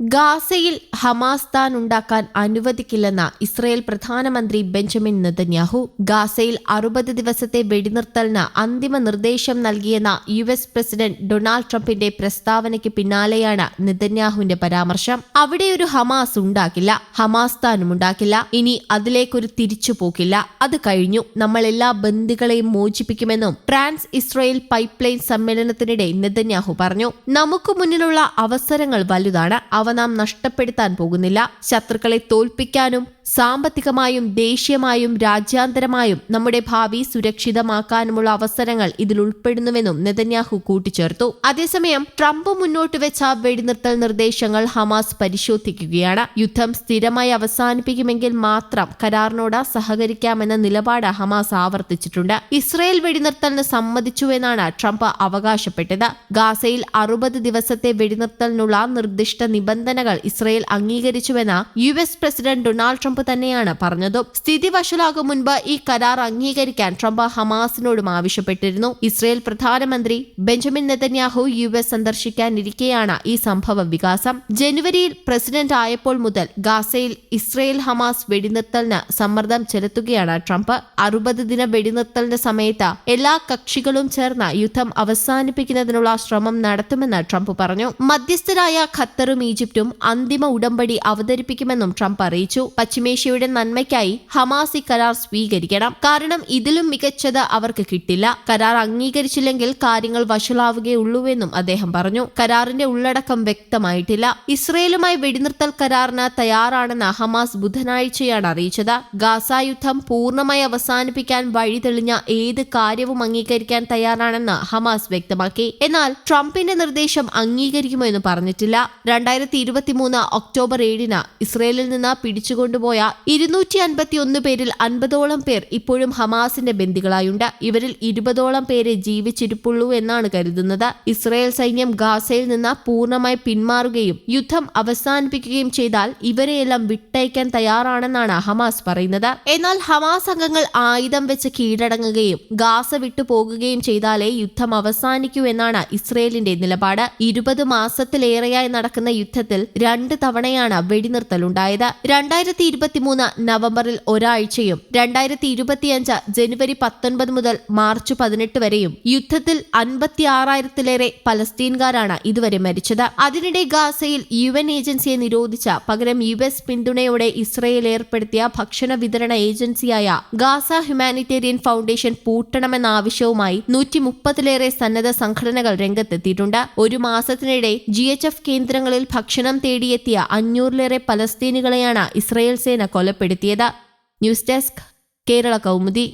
ഗാസയിൽ ഹമാസ് താൻ ഉണ്ടാക്കാൻ അനുവദിക്കില്ലെന്ന ഇസ്രയേൽ പ്രധാനമന്ത്രി ബെഞ്ചമിൻ നെതന്യാഹു ഗാസയിൽ അറുപത് ദിവസത്തെ വെടിനിർത്തലിന് അന്തിമ നിർദ്ദേശം നൽകിയെന്ന യു എസ് പ്രസിഡന്റ് ഡൊണാൾഡ് ട്രംപിന്റെ പ്രസ്താവനയ്ക്ക് പിന്നാലെയാണ് നെതന്യാഹുവിന്റെ പരാമർശം. അവിടെ ഒരു ഹമാസ് ഉണ്ടാക്കില്ല ഹമാസ് താനും ഉണ്ടാക്കില്ല ഇനി അതിലേക്കൊരു തിരിച്ചുപോക്കില്ല. അത് കഴിഞ്ഞു. നമ്മൾ എല്ലാ ബന്ദികളെയും മോചിപ്പിക്കുമെന്നും ട്രാൻസ് ഇസ്രയേൽ പൈപ്പ് ലൈൻ സമ്മേളനത്തിനിടെ നെതന്യാഹു പറഞ്ഞു. നമുക്ക് മുന്നിലുള്ള അവസരങ്ങൾ വലുതാണ്. അവ നാം നഷ്ടപ്പെടുത്താൻ പോകുന്നില്ല. ശത്രുക്കളെ തോൽപ്പിക്കാനും സാമ്പത്തികമായും ദേശീയമായും രാജ്യാന്തരമായും നമ്മുടെ ഭാവി സുരക്ഷിതമാക്കാനുമുള്ള അവസരങ്ങൾ ഇതിൽ ഉൾപ്പെടുന്നുവെന്നും നെതന്യാഹു കൂട്ടിച്ചേർത്തു. അതേസമയം ട്രംപ് മുന്നോട്ട് വെച്ച വെടിനിർത്തൽ നിർദ്ദേശങ്ങൾ ഹമാസ് പരിശോധിക്കുകയാണ്. യുദ്ധം സ്ഥിരമായി അവസാനിപ്പിക്കുമെങ്കിൽ മാത്രം കരാറിനോട് സഹകരിക്കാമെന്ന നിലപാട് ഹമാസ് ആവർത്തിച്ചിട്ടുണ്ട്. ഇസ്രയേൽ വെടിനിർത്തലിന് സമ്മതിച്ചുവെന്നാണ് ട്രംപ് അവകാശപ്പെട്ടത്. ഗാസയിൽ അറുപത് ദിവസത്തെ വെടിനിർത്തലിനുള്ള നിർദ്ദിഷ്ട നിബന്ധനകൾ Israel അംഗീകരിച്ചുവെന്ന് U S president Donald Trump തന്നെയാണ് പറഞ്ഞതും. സ്ഥിതി വഷളാകും മുൻപ് ഈ കരാർ അംഗീകരിക്കാൻ ട്രംപ് ഹമാസിനോടും ആവശ്യപ്പെട്ടിരുന്നു. ഇസ്രയേൽ പ്രധാനമന്ത്രി ബെഞ്ചമിൻ നെതന്യാഹു യു എസ് സന്ദർശിക്കാനിരിക്കെയാണ് ഈ സംഭവ വികാസം. ജനുവരിയിൽ പ്രസിഡന്റ് ആയപ്പോൾ മുതൽ ഗാസയിൽ ഇസ്രയേൽ ഹമാസ് വെടിനിർത്തലിന് സമ്മർദ്ദം ചെലുത്തുകയാണ് ട്രംപ്. അറുപത് ദിന വെടിനിർത്തലിന്റെ സമയത്ത് എല്ലാ കക്ഷികളും ചേർന്ന് യുദ്ധം അവസാനിപ്പിക്കുന്നതിനുള്ള ശ്രമം നടത്തുമെന്ന് ട്രംപ് പറഞ്ഞു. മധ്യസ്ഥരായ ഖത്തറും ഈജിപ്തും അന്തിമ ഉടമ്പടി അവതരിപ്പിക്കുമെന്നും ട്രംപ് അറിയിച്ചു. പശ്ചിമേഷ്യയുടെ നന്മയ്ക്കായി ഹമാസ് കരാർ സ്വീകരിക്കണം. കാരണം ഇതിലും മികച്ചത് അവർക്ക് കിട്ടില്ല. കരാർ അംഗീകരിച്ചില്ലെങ്കിൽ കാര്യങ്ങൾ വഷളാവുകയുള്ളൂവെന്നും അദ്ദേഹം പറഞ്ഞു. കരാറിന്റെ ഉള്ളടക്കം വ്യക്തമായിട്ടില്ല. ഇസ്രയേലുമായി വെടിനിർത്തൽ കരാറിന് തയ്യാറാണെന്ന് ഹമാസ് ബുധനാഴ്ചയാണ് അറിയിച്ചത്. ഗാസ യുദ്ധം പൂർണമായി അവസാനിപ്പിക്കാൻ വഴി തെളിഞ്ഞ ഏത് കാര്യവും അംഗീകരിക്കാൻ തയ്യാറാണെന്ന് ഹമാസ് വ്യക്തമാക്കി. എന്നാൽ ട്രംപിന്റെ നിർദ്ദേശം അംഗീകരിക്കുമോ എന്ന് പറഞ്ഞിട്ടില്ല. രണ്ടായിരത്തി ഇരുപത്തിമൂന്ന് ഒക്ടോബർ ഏഴിന് ഇസ്രയേലിൽ നിന്ന് പിടിച്ചുകൊണ്ടുപോയ ഇരുന്നൂറ്റി അൻപത്തി ഒന്ന് പേരിൽ അൻപതോളം പേർ ഇപ്പോഴും ഹമാസിന്റെ ബന്ദികളായുണ്ട്. ഇവരിൽ ഇരുപതോളം പേരെ ജീവിച്ചിരിപ്പുള്ളൂ എന്നാണ് കരുതുന്നത്. ഇസ്രയേൽ സൈന്യം ഗാസയിൽ നിന്ന് പൂർണമായി പിന്മാറുകയും യുദ്ധം അവസാനിപ്പിക്കുകയും ചെയ്താൽ ഇവരെയെല്ലാം വിട്ടയക്കാൻ തയ്യാറാണെന്നാണ് ഹമാസ് പറയുന്നത്. എന്നാൽ ഹമാസ് അംഗങ്ങൾ ആയുധം വെച്ച് കീഴടങ്ങുകയും ഗാസ വിട്ടുപോകുകയും ചെയ്താലേ യുദ്ധം അവസാനിക്കൂ എന്നാണ് ഇസ്രയേലിന്റെ നിലപാട്. ഇരുപത് മാസത്തിലേറെയായി നടക്കുന്ന യുദ്ധത്തിൽ രണ്ട് തവണയാണ് വെടിനിർത്തലുണ്ടായത്. രണ്ടായിരത്തി ഇരുപത്തിമൂന്ന് നവംബറിൽ ഒരാഴ്ചയും രണ്ടായിരത്തി ഇരുപത്തിയഞ്ച് ജനുവരി പത്തൊൻപത് മുതൽ മാർച്ച് പതിനെട്ട് വരെയും യുദ്ധത്തിൽ അൻപത്തി ആറായിരത്തിലേറെ പലസ്തീൻകാരാണ് ഇതുവരെ മരിച്ചത്. അതിനിടെ ഗാസയിൽ യു എൻ ഏജൻസിയെ നിരോധിച്ച പകരം യു എസ് പിന്തുണയോടെ ഇസ്രയേൽ ഏർപ്പെടുത്തിയ ഭക്ഷണ വിതരണ ഏജൻസിയായ ഗാസ ഹ്യൂമാനിറ്റേറിയൻ ഫൗണ്ടേഷൻ പൂട്ടണമെന്ന ആവശ്യവുമായി നൂറ്റി മുപ്പതിലേറെ സന്നദ്ധ സംഘടനകൾ രംഗത്തെത്തിയിട്ടുണ്ട്. ഒരു മാസത്തിനിടെ ജി കേന്ദ്രങ്ങളിൽ ഭക്ഷണം തേടിയെത്തിയ അഞ്ഞൂറിലേറെ പലസ്തീനികളെയാണ് ഇസ്രയേൽ സേന കൊലപ്പെടുത്തിയത്. News desk Kerala Kaumudi.